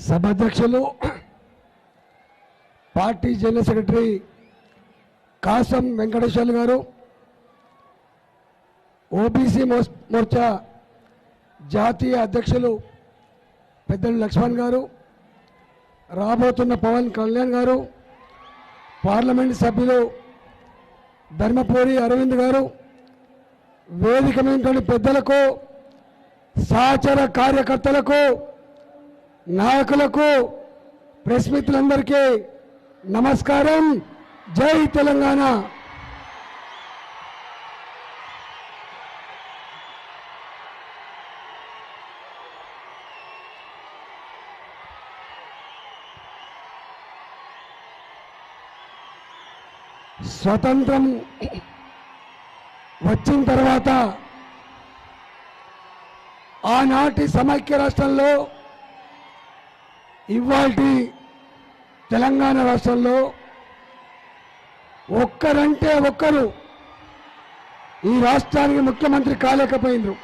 సభాధ్యక్షులు party general secretary Kasam Venkateswarlu garu OBC మోస్- మోర్చా జాతీయ అధ్యక్షులు పెద్దలు లక్ష్మణ్ గారు రాబోతున్న పవన్ కళ్యాణ్ గారు పార్లమెంట్ సభ్యులు ధర్మపూరి అరవింద్ గారు వేదిక మీద పెద్దలకు సహచర కార్యకర్తలకు నాయకులకు ప్రెస్ మిత్రులందరికీ నమస్కారం. జై తెలంగాణ. స్వతంత్రం వచ్చిన తర్వాత ఆనాటి సమైక్య రాష్ట్రంలో ఇవాటి తెలంగాణ రాష్ట్రంలో ఒక్కరంటే ఒక్కరు ఈ రాష్ట్రానికి ముఖ్యమంత్రి కాలేకపోయిండ్రు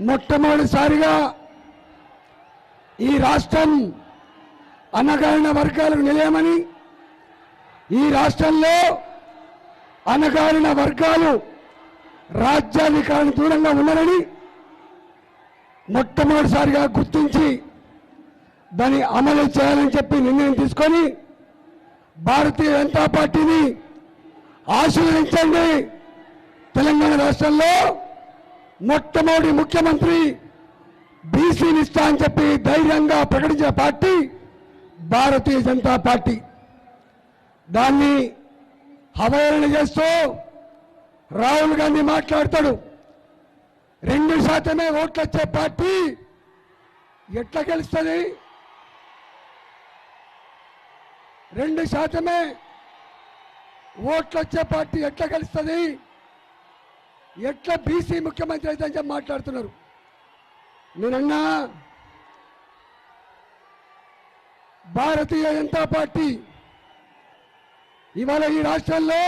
మొట్టమొదటిసారిగా ఈ రాష్ట్రం అనగారిన వర్గాలకు నిలయమని ఈ రాష్ట్రంలో అనగారిన వర్గాలు రాజ్యాధికారానికి దూరంగా ఉన్నారని మొట్టమొదటిసారిగా గుర్తించి దాన్ని అమలు చేయాలని చెప్పి నిర్ణయం తీసుకొని భారతీయ జనతా పార్టీని ఆశీర్వదించండి. తెలంగాణ రాష్ట్రంలో మొట్టమొదటి ముఖ్యమంత్రి బీసీని ఇస్తా అని చెప్పి ధైర్యంగా ప్రకటించిన పార్టీ భారతీయ జనతా పార్టీ. దాన్ని అవహేళన చేస్తూ రాహుల్ గాంధీ మాట్లాడతాడు. రెండు శాతమే ఓట్లు వచ్చే పార్టీ ఎట్లా గెలుస్తుంది? రెండు శాతమే ఓట్లు వచ్చే పార్టీ ఎట్లా గెలుస్తుంది? ఎట్లా బీసీ ముఖ్యమంత్రి అయితే అని చెప్పి మాట్లాడుతున్నారు. నేనన్నా భారతీయ జనతా పార్టీ ఇవాళ ఈ రాష్ట్రంలో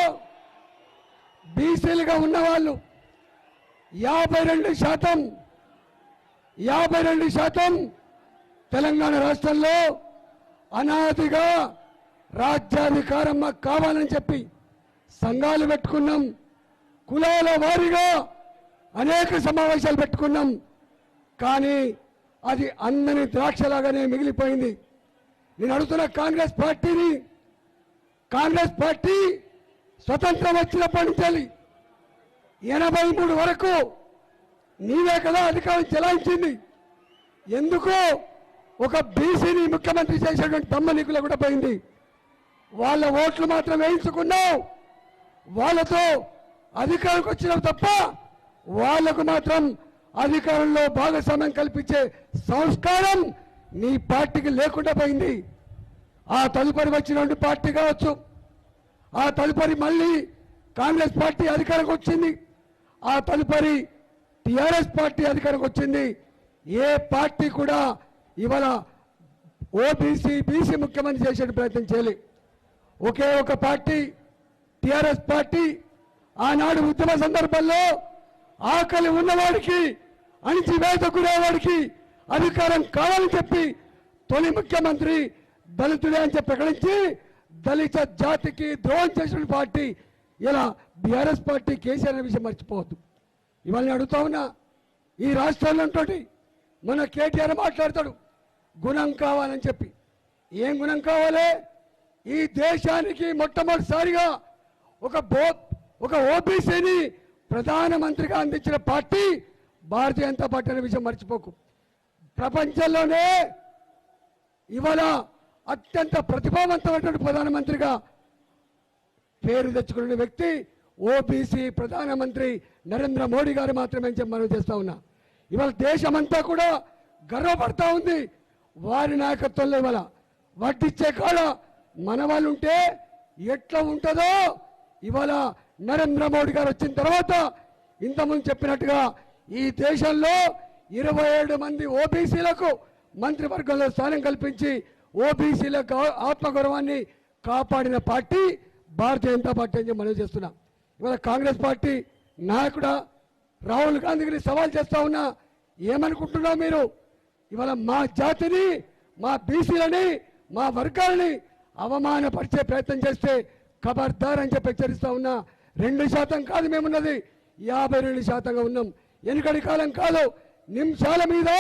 బీసీలుగా ఉన్నవాళ్ళు యాభై రెండు శాతం యాభై రెండు శాతం తెలంగాణ రాష్ట్రంలో అనాదిగా రాజ్యాధికారం మాకు కావాలని చెప్పి సంఘాలు పెట్టుకున్నాం. కులాల వారీగా అనేక సమావేశాలు పెట్టుకున్నాం. కానీ అది అందని ద్రాక్షలాగానే మిగిలిపోయింది. నేను అడుగుతున్న కాంగ్రెస్ పార్టీని కాంగ్రెస్ పార్టీ స్వతంత్రం వచ్చినప్పటి నుంచి ఎనభై మూడు వరకు నీవే కదా అధికారం చెలాయించింది. ఎందుకు ఒక బీసీని ముఖ్యమంత్రి చేసేటువంటి తమ్మ కూడా పోయింది. వాళ్ళ ఓట్లు మాత్రం వేయించుకున్నావు. వాళ్ళతో అధికారంకి వచ్చినావు తప్ప వాళ్ళకు మాత్రం అధికారంలో భాగస్వామ్యం కల్పించే సంస్కారం నీ పార్టీకి లేకుండా పోయింది. ఆ తదుపరి వచ్చినటువంటి పార్టీ కావచ్చు ఆ తదుపరి మళ్ళీ కాంగ్రెస్ పార్టీ అధికారికి వచ్చింది. ఆ తదుపరి టిఆర్ఎస్ పార్టీ అధికారికి వచ్చింది. ఏ పార్టీ కూడా ఇవాళ ఓబీసీ బీసీ ముఖ్యమంత్రి చేసే ప్రయత్నం చేయాలి. ఒకే ఒక పార్టీ టిఆర్ఎస్ పార్టీ ఆనాడు ఉద్యమ సందర్భంలో ఆకలి ఉన్నవాడికి అణిచివేత గురేవాడికి అధికారం కావాలని చెప్పి తొలి ముఖ్యమంత్రి దళితుడే అని చెప్పి ప్రకటించి దళిత జాతికి ద్రోహం చేసిన పార్టీ ఇలా బీఆర్ఎస్ పార్టీ కేసీఆర్ అనే విషయం మర్చిపోవద్దు. ఇవాళ నేను అడుగుతా ఉన్నా ఈ రాష్ట్రంలో మన కేటీఆర్ మాట్లాడతాడు గుణం కావాలని చెప్పి. ఏం గుణం కావాలి? ఈ దేశానికి మొట్టమొదటిసారిగా ఒక బో ఒక ఓబీసీని ప్రధానమంత్రిగా అందించిన పార్టీ భారతీయ జనతా పార్టీ అనే విషయం మర్చిపోకు. ప్రపంచంలోనే ఇవాళ అత్యంత ప్రతిభావంతమైనటువంటి ప్రధానమంత్రిగా పేరు తెచ్చుకున్న వ్యక్తి ఓబీసీ ప్రధానమంత్రి నరేంద్ర మోడీ గారు మాత్రమే చెప్పి మనం చేస్తా ఉన్నా. ఇవాళ దేశమంతా కూడా గర్వపడతా ఉంది. వారి నాయకత్వంలో ఇవాళ వడ్డిచ్చే కాడ మన వాళ్ళు ఉంటే ఎట్లా ఉంటుందో ఇవాళ నరేంద్ర మోడీ గారు వచ్చిన తర్వాత ఇంతకుముందు చెప్పినట్టుగా ఈ దేశంలో ఇరవై ఏడు మంది ఓబీసీలకు మంత్రివర్గంలో స్థానం కల్పించి ఓబీసీల గౌ- ఆత్మగౌరవాన్ని కాపాడిన పార్టీ భారతీయ జనతా పార్టీ అని చెప్పి మనం చేస్తున్నాం. ఇవాళ కాంగ్రెస్ పార్టీ నాయకుడా రాహుల్ గాంధీకి సవాల్ చేస్తా ఉన్నా ఏమనుకుంటున్నా మీరు? ఇవాళ మా జాతిని మా బీసీలని మా వర్గాలని అవమానపరిచే ప్రయత్నం చేస్తే ఖబర్దార్ అని చెప్పి హెచ్చరిస్తా ఉన్నా. రెండు శాతం కాదు మేమున్నది యాభై రెండు శాతంగా ఉన్నాం. ఎన్నికడి కాలం కాదు నిమిషాల మీద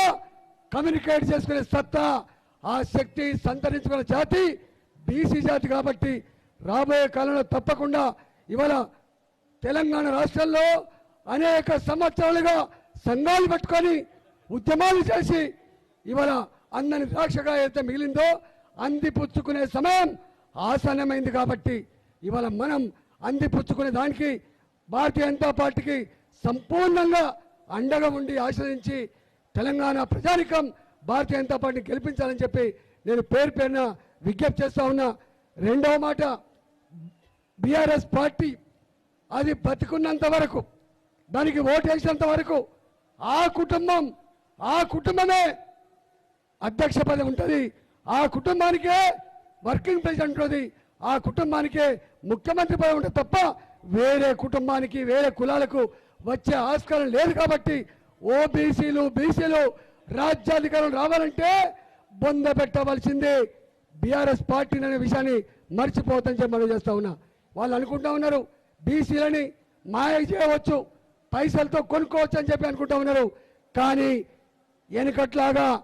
కమ్యూనికేట్ చేసుకునే సత్తా ఆ శక్తి సంతరించుకున్న జాతి బీసీ జాతి కాబట్టి రాబోయే కాలంలో తప్పకుండా ఇవాళ తెలంగాణ రాష్ట్రంలో అనేక సంవత్సరాలుగా సంఘాలు పెట్టుకొని ఉద్యమాలు చేసి ఇవాళ అందని ద్రాక్షగా అయితే మిగిలిందో అందిపుచ్చుకునే సమయం ఆసన్నమైంది కాబట్టి ఇవాళ మనం అందిపుచ్చుకునే దానికి భారతీయ జనతా పార్టీకి సంపూర్ణంగా అండగా ఉండి ఆశ్రయించి తెలంగాణ ప్రజానికం భారతీయ జనతా పార్టీని గెలిపించాలని చెప్పి నేను పేరు పేరున విజ్ఞప్తి చేస్తా ఉన్నా. రెండవ మాట బీఆర్ఎస్ పార్టీ అది బతికున్నంత వరకు దానికి ఓటు వేసినంత వరకు ఆ కుటుంబం ఆ కుటుంబమే అధ్యక్ష పదవి ఉంటుంది. ఆ కుటుంబానికే వర్కింగ్ ప్రెసిడెంట్ ఉంటుంది. ఆ కుటుంబానికే ముఖ్యమంత్రి పదవి ఉంటుంది తప్ప వేరే కుటుంబానికి వేరే కులాలకు వచ్చే ఆస్కారం లేదు కాబట్టి ఓబీసీలు బీసీలు రాజ్యాధికారం రావాలంటే బొంద పెట్టవలసిందే. బీఆర్ఎస్ పార్టీ అనే విషయాన్ని మర్చిపోతని చెప్పి మనం చేస్తా ఉన్నా. వాళ్ళు అనుకుంటా ఉన్నారు బీసీలని మాయ చేయవచ్చు పైసలతో కొనుక్కోవచ్చు అని చెప్పి అనుకుంటా ఉన్నారు. కానీ వెనుకట్లాగా